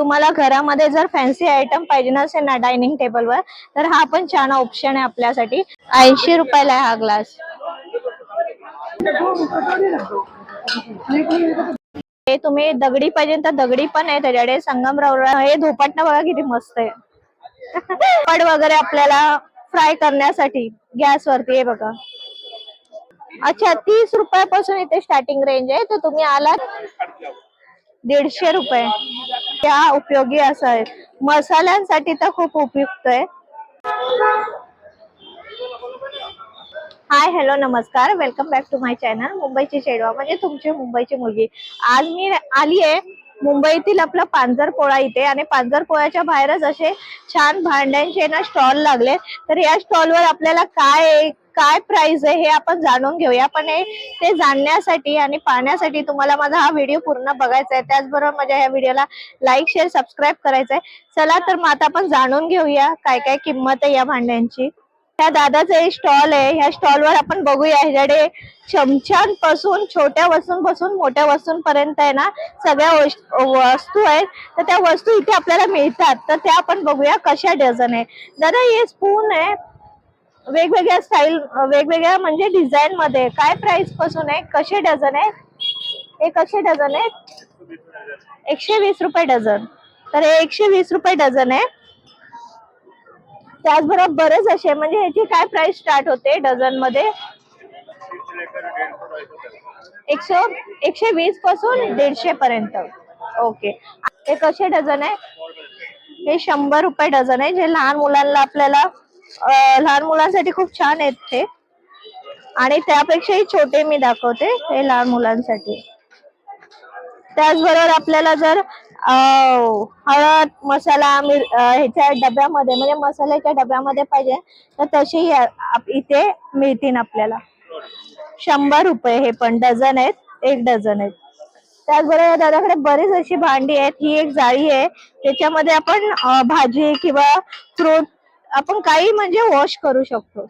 तुम्हाला घरामध्ये जर फॅन्सी आयटम पाहिजे नसेल ना डायनिंग टेबलवर तर हा पण छान ऑप्शन आहे आपल्यासाठी. ऐंशी रुपयाला आहे हा ग्लास हे तुम्ही दगडी पाहिजे तर दगडी पण आहे त्याच्याकडे. संगमरावर हे धोपाटणं बघा किती मस्त आहे. पड वगैरे आपल्याला फ्राय करण्यासाठी गॅस वरती आहे बघा. अच्छा तीस रुपयापासून इथे स्टार्टिंग रेंज आहे. तर तुम्ही आलात. दीडशे रुपये. त्या उपयोगी असं आहे मसाल्यांसाठी तर खूप उपयुक्त आहे. हाय हॅलो नमस्कार. Welcome back to my channel मुंबईची शेडवा म्हणजे तुमची मुंबईची मुलगी. आज मी आली आहे मुंबईतील आपला पांजरपोळा इथे आणि पांजरपोळ्याच्या बाहेरच असे छान भांड्यांचे ना स्टॉल लागले. तर या स्टॉलवर आपल्याला काय काय प्राइस आहे हे आपण जाणून घेऊया. पण हे ते जाणण्यासाठी आणि पाहण्यासाठी तुम्हाला माझा हा व्हिडिओ पूर्ण बघायचा आहे. त्याचबरोबर माझ्या या व्हिडिओला लाईक शेअर सबस्क्राईब करायचं आहे. चला तर मग आता आपण जाणून घेऊया काय काय किंमत आहे या भांड्यांची. त्या दादाचं एक स्टॉल आहे. ह्या स्टॉलवर आपण बघूया. ह्याच्याकडे चमच्यांपासून छोट्या वस्तूंपासून मोठ्या वस्तूंपर्यंत आहे ना सगळ्या वस्तू आहेत. तर त्या वस्तू इथे आपल्याला मिळतात. तर त्या आपण बघूया कशा डझन आहे. दादा हे स्पून आहे. वेगवेगळ्या स्टाईल वेगवेगळ्या म्हणजे डिझाईन मध्ये काय प्राइसपासून आहे कसे डझन आहे? हे कसे डझन आहे? एकशे वीस रुपये डझन तर हे एकशे वीस रुपये डझन आहे. त्याचबरोबर बरेच असे म्हणजे ह्याची काय प्राइस स्टार्ट होते डझनमध्ये? एकशे एकशे वीसपासून दीडशे पर्यंत. ओके. हे कसे डझन आहे? हे शंभर रुपये डझन आहे. जे लहान मुलांना आपल्याला लहान मुलांसाठी खूप छान आहेत ते. आणि त्यापेक्षाही छोटे मी दाखवते हे लहान मुलांसाठी. त्याचबरोबर आपल्याला जर हळद मसाला मिर ह्याच्या डब्यामध्ये म्हणजे मसाल्याच्या डब्यामध्ये पाहिजे तर तसेही इथे मिळतील आपल्याला. शंभर रुपये हे पण डझन आहेत एक डझन आहेत. त्याचबरोबर दादाकडे बरीच अशी भांडी आहेत ही एक जाळी आहे त्याच्यामध्ये आपण भाजी किंवा फ्रूट आपण काही म्हणजे वॉश करू शकतो.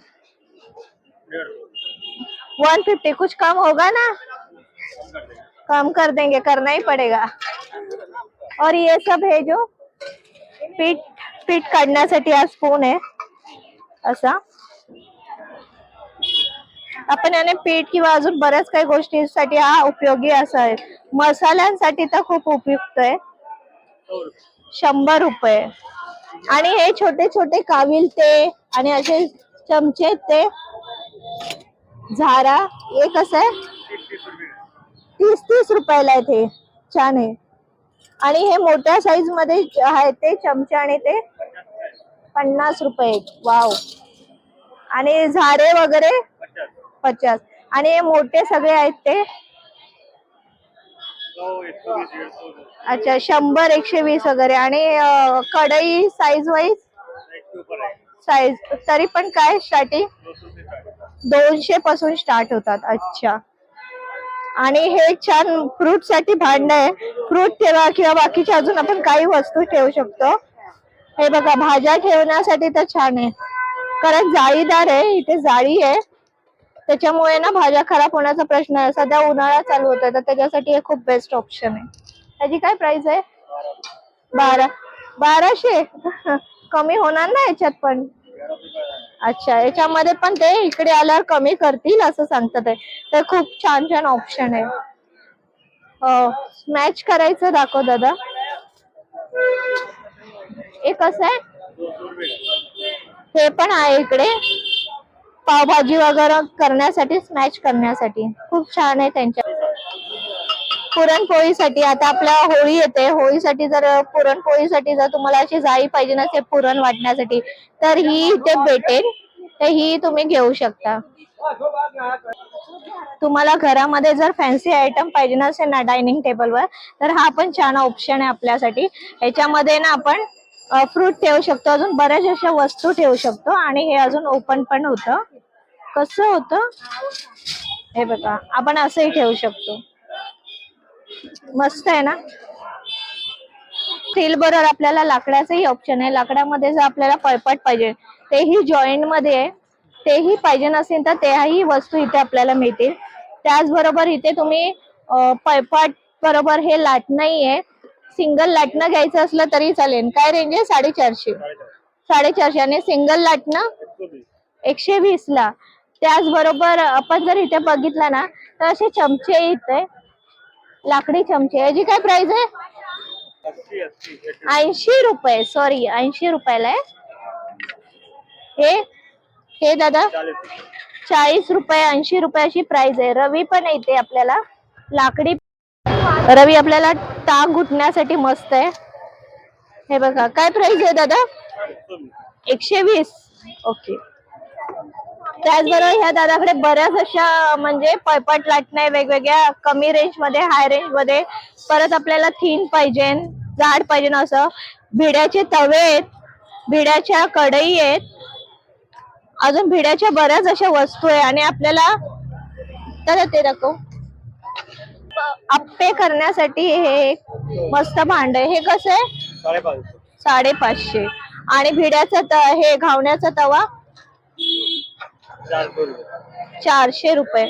वन फिफ्टी कुछ कम होगा ना? कम कर देंगे करना ही पड़ेगा. और ये सब है जो पीठ पीठ काढण्यासाठी हा स्पून आहे. असा. आपण याने पीठ किंवा अजून बऱ्याच काही गोष्टींसाठी हा उपयोगी असा आहे. मसाल्यांसाठी तर खूप उपयुक्त आहे. शंभर रुपये. आणि हे छोटे छोटे काविल ते आणि असे चमचे आहेत ते. झारा हे कसं आहे? तीस तीस रुपयाला आहे ते. छान आहे. आणि हे मोठ्या साईजमध्ये आहे ते चमचे आणि ते पन्नास रुपये वाव आणि झाडे वगैरे? पचास. आणि हे मोठे सगळे आहेत ते. अच्छा शंभर एकशे वीस वगैरे. आणि कढई साईज वाईज साईज तरी पण काय स्टार्टिंग दोनशे पासून स्टार्ट होतात. अच्छा. आणि हे छान फ्रूटसाठी भांड आहे. फ्रूट ठेवा किंवा बाकीच्या अजून आपण काही वस्तू ठेवू शकतो. हे बघा भाज्या ठेवण्यासाठी तर छान आहे. कारण जाळीदार आहे. इथे जाळी आहे. त्याच्यामुळे ना भाज्या खराब होण्याचा प्रश्न आहे. सध्या उन्हाळा चालू होता तर त्याच्यासाठी हे खूप बेस्ट ऑप्शन आहे. त्याची काय प्राइस आहे? बारा बाराशे? कमी होणार ना याच्यात पण? अच्छा याच्यामध्ये पण ते इकडे आल्यावर कमी करतील असं सांगतात ते. तर खूप छान छान ऑप्शन आहे. हो मॅच करायचं दाखव दादा. हे कसं आहे? हे पण आहे इकडे. पावभाजी वगैरे करण्यासाठी स्मॅच करण्यासाठी. खूप छान आहे त्यांच्या. पुरणपोळीसाठी आता आपल्या होळी येते. होळीसाठी जर पुरणपोळीसाठी जर तुम्हाला अशी जाळी पाहिजे नसेल पुरण वाटण्यासाठी तर ही इथे भेटेल. तर ही तुम्ही घेऊ शकता. तुम्हाला घरामध्ये जर फॅन्सी आयटम पाहिजे नसेल ना डायनिंग टेबलवर तर हा पण छान ऑप्शन आहे आपल्यासाठी. याच्यामध्ये ना आपण फ्रूट ठेवू शकतो. अजून बऱ्याच अशा वस्तू ठेवू शकतो. आणि हे अजून ओपन पण होतं. कसं होतं? हे बघा. आपण असंही ठेवू शकतो. मस्त आहे ना? स्टील बरोबर आपल्याला लाकडाचंही ऑप्शन आहे. लाकडामध्ये जर आपल्याला पळपट पाहिजे तेही जॉईंटमध्ये आहे तेही पाहिजे नसेल तर त्याही वस्तू इथे आपल्याला मिळतील. त्याचबरोबर इथे तुम्ही पळपट बरोबर हे लाट नाहीये. सिंगल लाटणं घ्यायचं असलं तरी चालेल. काय रेंज आहे? साडेचारशे. साडेचारशे. आणि सिंगल लाटणं एकशे वीस ला त्याचबरोबर आपण जर इथे बघितलं ना तर असे चमचे इथे लाकडी चमचे. याची काय प्राइस आहे? ऐंशी रुपये. सॉरी ऐंशी रुपयाला आहे. हे हे दादा चाळीस रुपये ऐंशी रुपयाची प्राइस आहे. रवी पण येते आपल्याला. लाकडी रवी आपल्याला टांग घुटण्यासाठी मस्त आहे. हे बघा काय प्राइस आहे दादा? एकशे वीस. ओके त्याचबरोबर ह्या दादाकडे बऱ्याच अशा म्हणजे पळपट लाटणे वेगवेगळ्या कमी रेंजमध्ये हाय रेंजमध्ये परत आपल्याला थीन पाहिजे जाड पाहिजे असं. भिड्याचे तवे आहेत भिड्याच्या कढई आहेत. अजून भिड्याच्या बऱ्याच अशा वस्तू आहे आणि आपल्याला तर ते दाखव. आप्पे करण्यासाठी हे एक मस्त भांड आहे. हे कसं आहे? साडेपाचशे. आणि भिड्याचा त हे घावण्याचा तवा? चारशे रुपये.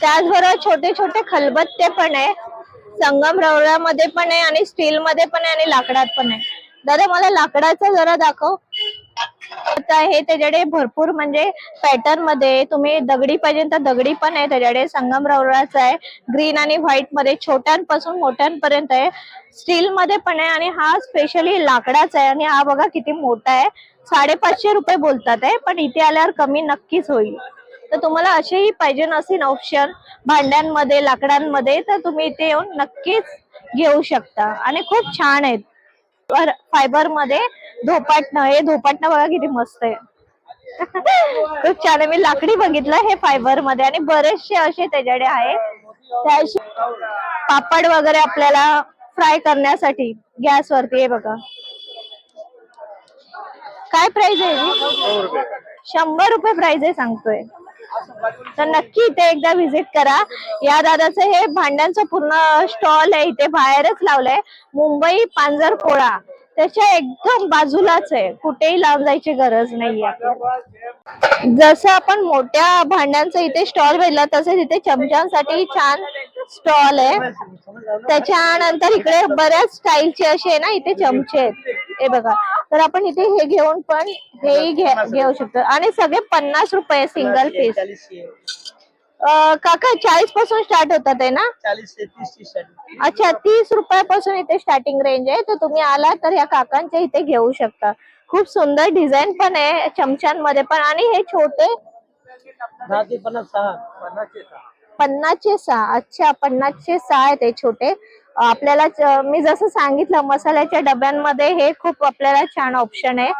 त्याचबरोबर छोटे छोटे खलबत्ते पण आहे. संगम रवळ्यामध्ये पण आहे आणि स्टील मध्ये पण आहे आणि लाकडात पण आहे. दादा मला लाकडाचं जरा दाखव. हे त्याच्याकडे भरपूर म्हणजे पॅटर्नमध्ये तुम्ही दगडी पाहिजे तर दगडी पण आहे त्याच्याकडे. संगमरवराचा आहे. ग्रीन आणि व्हाईटमध्ये छोट्यांपासून मोठ्यांपर्यंत आहे. स्टील मध्ये पण आहे आणि हा स्पेशली लाकडाचा आहे आणि हा बघा किती मोठा आहे. साडेपाचशे रुपये बोलतात आहे पण इथे आल्यावर कमी नक्कीच होईल. तर तुम्हाला असेही पाहिजे नसेल ऑप्शन भांड्यांमध्ये लाकडांमध्ये तर तुम्ही इथे येऊन नक्कीच घेऊ शकता. आणि खूप छान आहेत. फायबरमध्ये धोपाटणं हे धोपाटणं बघा किती मस्त आहे. खूप छान आहे. मी लाकडी बघितलं हे फायबरमध्ये आणि बरेचसे असे त्याच्याकडे आहे त्याशी पापड वगैरे आपल्याला फ्राय करण्यासाठी गॅस वरती हे बघा. काय प्राइस आहे? शंभर रुपये प्राइस आहे सांगतोय. तर नक्की इथे एकदा व्हिजिट करा. या दादाचं हे भांड्यांचं पूर्ण स्टॉल आहे इथे बाहेरच लावलंय. मुंबई पांजरपोळा. त्याच्या एकदम बाजूलाच आहे. कुठेही लांब जायची गरज नाहीये. जसं आपण मोठ्या भांड्यांचं इथे स्टॉल भेटला तसंच इथे चमच्यांसाठी छान स्टॉल आहे. त्याच्यानंतर इकडे बऱ्याच स्टाईलचे असे ना इथे चमचे आहेत. हे बघा. तर आपण इथे हे घेऊन पण हेही घेऊ शकतो. आणि सगळे पन्नास रुपये सिंगल पीस काका चाळीसपासून स्टार्ट होतात आहे ना? अच्छा तीस रुपयापासून इथे स्टार्टिंग रेंज आहे. तर तुम्ही आला तर या काकांच्या इथे घेऊ शकता. खूप सुंदर डिझाईन पण आहे चमच्यांमध्ये पण. आणि हे छोटे पन्नासचे सहा. अच्छा पन्नासचे सहा आहेत हे छोटे. आपल्याला मी जसं सांगितलं मसाल्याच्या डब्यांमध्ये हे खूप आपल्याला छान ऑप्शन आहे.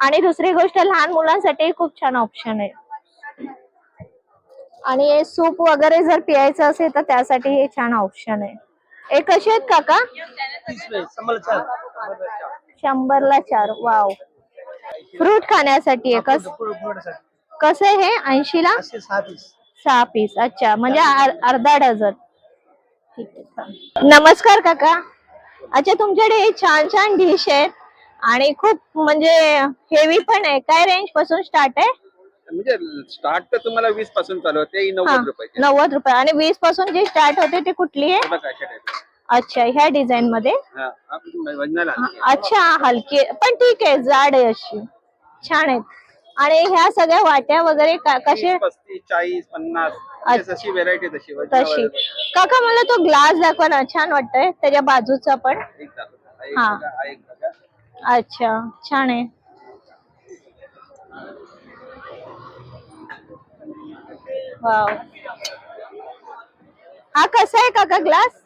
आणि दुसरी गोष्ट लहान मुलांसाठी खूप छान ऑप्शन आहे. आणि हे सूप वगैरे जर पियायचं असेल तर त्यासाठी हे छान ऑप्शन आहे. हे कसे आहेत काका? शंभरला चार. वाव. फ्रूट खाण्यासाठी आहे कस कसं आहे हे? ऐंशीला? असे सहा पीस. अच्छा. म्हणजे अर- अर्धा डझन. ठीक आहे चालेल. नमस्कार काका. अच्छा तुमच्याकडे छान छान डिश आहेत आणि खूप म्हणजे हेवी पण आहे. काय रेंजपासून स्टार्ट आहे? म्हणजे स्टार्ट तर तुम्हाला वीसपासून चालू होते ही नव्वद रुपयाची. नव्वद रुपये. आणि वीसपासून जी स्टार्ट होते ती कुठली आहे? बघा अशा type. अच्छा ह्या डिझाईन मध्ये? हा, हा, वजनाला हा, अच्छा हलकी आहे. पण ठीक आहे जाड आहे अशी. छान आहेत. आणि ह्या सगळ्या वाट्या वगैरे कसे पस्तीस चाळीस पन्नास म्हणजे जशी व्हेरायटी तशी तशी. काका मला तो ग्लास दाखवा ना. छान वाटतंय. त्याच्या बाजूचा पण. एक दाखवतो. हा एक हा. बघा, हा एक बघा. अच्छा. छान आहे. वाव. हा कसा आहे काका ग्लास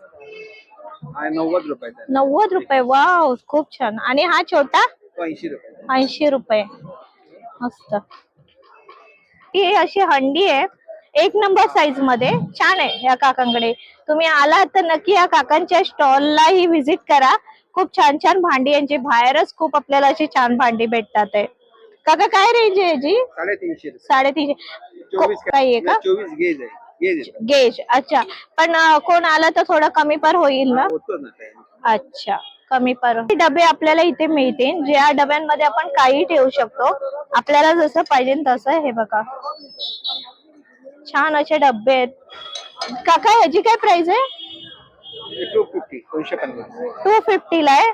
हा नव्वद रुपयाचा आहे. नव्वद रुपये. वाव खूप छान. आणि हा छोटा? तो ऐंशी रुपये. ऐंशी रुपये. मस्त. ही अशी हंडी आहे. एक नंबर साईजमध्ये. छान आहे या काकांकडे. तुम्ही आलात तर नक्की या काकांच्या स्टॉलला ही व्हिजिट करा. खूप छान छान भांडी यांची. बाहेरच खूप आपल्याला अशी छान भांडी भेटतात आहे. काका काय रेंज आहे याची? साडेतीनशे साडेतीनशे. काही आहे का चोवीस गेज आहे. गेज अच्छा. पण कोण आला तर थोडं कमी पर होईल ना. अच्छा. कमी पर हे डबे आपल्याला इथे मिळतील ज्या डब्यांमध्ये आपण काही ठेवू शकतो. आपल्याला जसं पाहिजे तसं हे बघा. छान असे डबे आहेत. काका ह्याची काय प्राइस आहे? टू फिफ्टी फिफ्टीला आहे.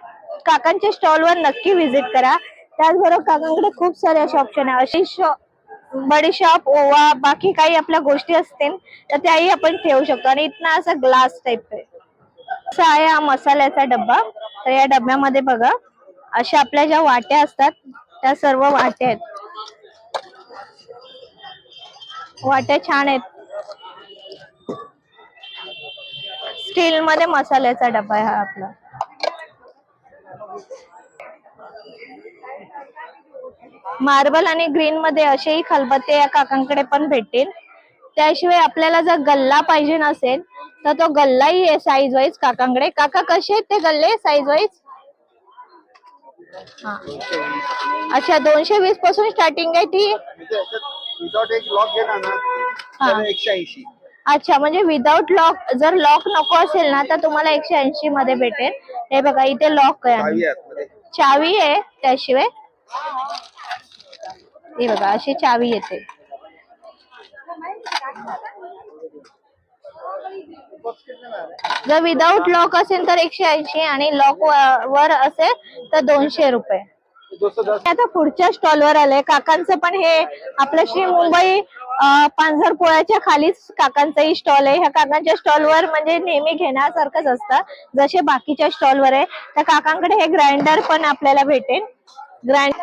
काकांच्या स्टॉलवर नक्की व्हिजिट करा. त्याचबरोबर काकांकडे खूप सारे असे ऑप्शन आहे. अशी बडीशॉप ओवा बाकी काही आपल्या गोष्टी असतील तर त्याही आपण ठेवू शकतो. आणि इथनं असा ग्लास टाईप आहे. असा आहे हा मसाल्याचा डब्बा. तर या डब्यामध्ये बघा अशा आपल्या ज्या वाट्या असतात त्या सर्व वाट्या आहेत. वाट्या छान आहेत. स्टील मध्ये मसाल्याचा डब्बा आहे हा आपला. मार्बल आणि ग्रीन मध्ये असेही खलबत्ते या काकांकडे पण भेटतील. त्याशिवाय आपल्याला जर गल्ला पाहिजे नसेल तर तो गल्लाही आहे साईज वाईज काकांकडे. काका कसे आहेत ते गल्ले साईज वाईज अच्छा दोनशे वीसपासून स्टार्टिंग आहे ती? विदाउट एक लॉक घेणार ना एकशे ऐंशी अच्छा म्हणजे विदाउट लॉक जर लॉक नको असेल ना तर तुम्हाला एकशे ऐंशी मध्ये भेटेल. हे बघा इथे लॉक आहे. चावी आहे आतमध्ये. चावी आहे त्याशिवाय. हे बघा अशी चावी येते. जर विदाउट लॉक असेल तर एकशे ऐंशी आणि लॉक वर असेल तर दोनशे रुपये. आता पुढच्या स्टॉल वर आले. काकांचं पण हे आपलं श्री मुंबई अं, पांझरपोळ्याच्या खालीच काकांचाही स्टॉल आहे. ह्या काकांच्या स्टॉलवर म्हणजे नेहमी घेण्यासारखंच असतं. जसे बाकीच्या स्टॉलवर आहे. त्या काकांकडे हे ग्राइंडर पण आपल्याला भेटेल. ग्राइंड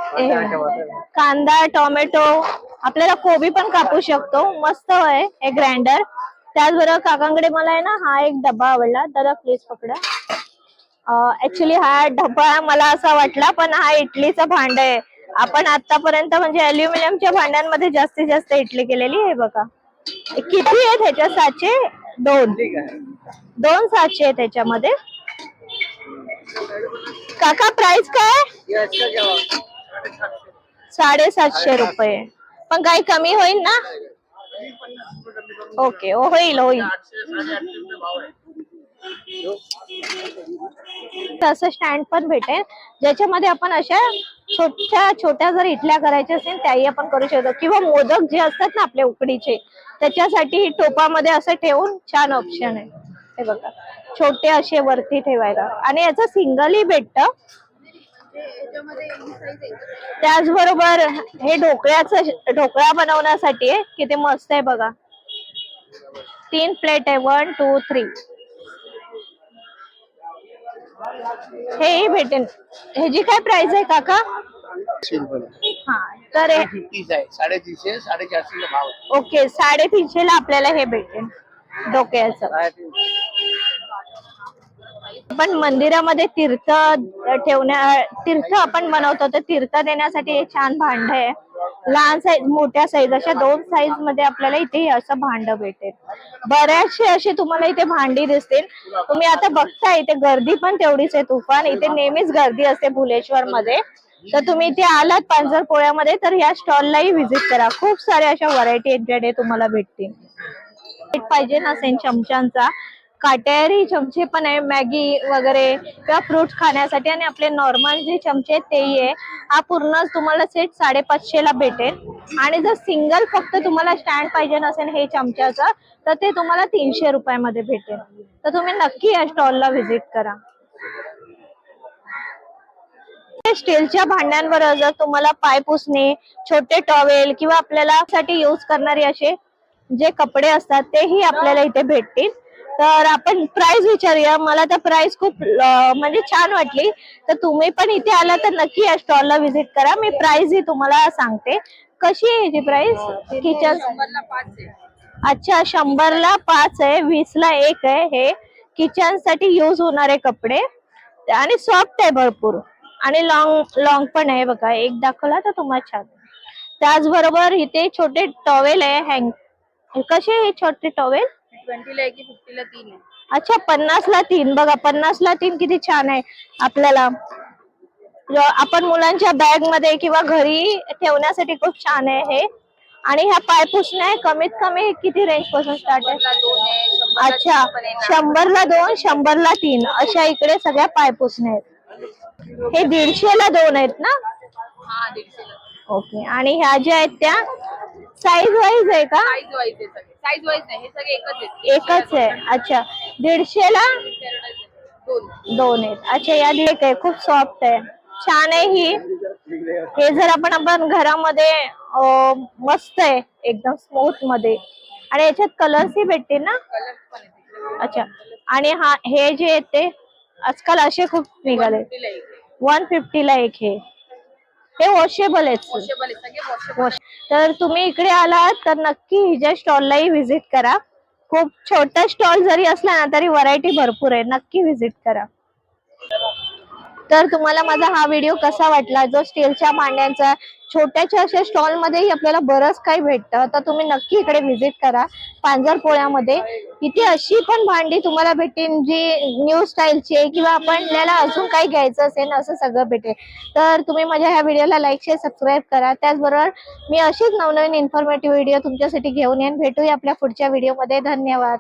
कांदा टोमॅटो आपल्याला कोबी पण कापू शकतो. मस्त आहे हे ग्राइंडर त्याचबरोबर काकांकडे मला आहे ना हा एक डब्बा आवडला. दादा प्लीज पकडा. ऍक्च्युली हा डब्बा मला असा वाटला पण हा इडलीचा भांड आहे. आपण आतापर्यंत म्हणजे अल्युमिनियमच्या भांड्यांमध्ये जास्तीत जास्त इडली केलेली आहे बघा. किती आहे त्याच्या साचे? दोन. दोन साचे आहे त्याच्यामध्ये काका प्राइस काय. साडेसातशे रुपये. पण काही कमी होईल ना? ओके हो, होईल होईल. असं स्टँड पण भेटेल. ज्याच्यामध्ये आपण अशा छोट्या छोट्या जर इटल्या करायच्या असेल त्याही आपण करू शकतो. किंवा मोदक जे असतात ना आपल्या उकडीचे त्याच्यासाठी टोपामध्ये असं ठेवून छान ऑप्शन आहे. हे बघा छोटे असे वरती ठेवायला. आणि याचं सिंगलही भेटतं. त्याचबरोबर हे ढोकळ्याचं ढोकळा बनवण्यासाठी आहे किती मस्त आहे बघा. तीन प्लेट आहे. वन टू थ्री हेही भेटेल ह्याची काय प्राइस आहे काका. हा तर हे- फिफ्टीच आहे. साडेतीनशे भाव आहे. ओके साडेतीनशे ला आपल्याला हे भेटेल डोक्याचं. पण मंदिरामध्ये तीर्थ ठेवण्या तीर्थ आपण बनवतो तर तीर्थ देण्यासाठी हे छान भांड आहे. लहान साईज मोठ्या साईज अशा दोन साईजमध्ये आपल्याला इथे असं भांड भेटेल. बऱ्याचशे असे तुम्हाला इथे भांडी दिसतील. तुम्ही आता बघता इथे गर्दी पण तेवढीच आहे तुफान. इथे नेहमीच गर्दी असते भुलेश्वर मध्ये तर तुम्ही इथे आलात पांजरपोळ्यामध्ये तर ह्या स्टॉललाही व्हिजिट करा. खूप साऱ्या अशा व्हरायटी यांच्याकडे तुम्हाला भेटतील. पाहिजे पाहिजे सेन चमच्यांचा. काटेरी चमचे पण आहे मॅगी वगैरे किंवा फ्रुट्स खाण्यासाठी आणि आपले नॉर्मल जे चमचे आहेत तेही आहे. हा पूर्ण तुम्हाला सेट साडेपाचशे ला भेटेल. आणि जर सिंगल फक्त तुम्हाला स्टँड पाहिजे नसेल हे चमच्याचं तर ते तुम्हाला तीनशे रुपयामध्ये भेटेल. तर तुम्ही नक्की या स्टॉलला व्हिजिट करा. स्टीलच्या भांड्यांवर जर तुम्हाला पाय पुसणे छोटे टॉवेल किंवा आपल्याला साठी यूज करणारे असे जे कपडे असतात तेही आपल्याला इथे भेटतील. तर आपण प्राइस विचारूया. मला तर प्राइस खूप म्हणजे छान वाटली. तर तुम्ही पण इथे आला तर नक्की या स्टॉलला व्हिजिट करा. मी प्राइस ही तुम्हाला सांगते. कशी आहे याची प्राइस किचन अच्छा शंभरला पाच आहे. वीस ला एक आहे. हे किचनसाठी युज होणारे कपडे. आणि सॉफ्ट आहे भरपूर. आणि लॉंग लॉंग पण आहे बघा. एक दाखवला तर तुम्हाला छान. त्याचबरोबर इथे छोटे टॉवेल आहे. हँग कसे हे छोटे टॉवेल ट्वेंटीला एक फिफ्टीला तीन आहे. अच्छा पन्नास ला तीन. बघा पन्नास ला तीन किती छान आहे आपल्याला. आपण मुलांच्या बॅगमध्ये किंवा घरी ठेवण्यासाठी खूप छान आहे हे. आणि ह्या पाय पुसण्या कमीत कमी किती रेंजपासून स्टार्ट आहे? आहे अच्छा आहे. शंभरला दोन शंभरला तीन. अशा इकडे सगळ्या पाय पुसण्या आहेत. हे दीडशेला दोन आहेत ना? ओके. आणि ह्या ज्या आहेत त्या साईज वाईज आहे का साईज वाईज नाही हे सगळे एकच आहेत. एकच आहे. अच्छा. दीडशेला दोन दोन आहेत. अच्छा या एक आहे. खूप सॉफ्ट आहे. छान आहे ही. हे जर आपण आपण घरामध्ये अं, मस्त आहे. एकदम स्मूथमध्ये. आणि याच्यात कलर्स ही भेटतील ना? कलर पण आहेत अच्छा. आणि हा हे जे आहेत ते आजकाल असे खूप निघाले तिला एक वन फिफ्टी ला एक हे हे वॉशेबल आहेत वॉशेबल आहे सगळे वॉशेबल वॉश तर तुम्ही इकडे आलात तर नक्की हिच्या स्टॉललाही व्हिजिट करा. खूप छोटा स्टॉल जरी असला ना तरी व्हरायटी भरपूर आहे. नक्की व्हिजिट करा. तर तुम्हाला माझा हा व्हिडिओ कसा वाटला? जो स्टीलच्या भांड्यांचा छोट्याच्या अशा स्टॉल मध्येही आपल्याला बरंच काही भेटतं. तर तुम्ही नक्की इकडे व्हिजिट करा. पांजरपोळ्यामध्ये इथे अशी पण भांडी तुम्हाला भेटेल जी न्यू स्टाईलची आहे किंवा आपल्याला अजून काही घ्यायचं असेल असं सगळं भेटेल. तर तुम्ही माझ्या ह्या व्हिडिओला लाईक शेअर सबस्क्राईब करा. त्याचबरोबर मी अशीच नवनवीन इन्फॉर्मेटिव्ह व्हिडिओ तुमच्यासाठी घेऊन येईन. भेटूया आपल्या पुढच्या व्हिडिओमध्ये धन्यवाद.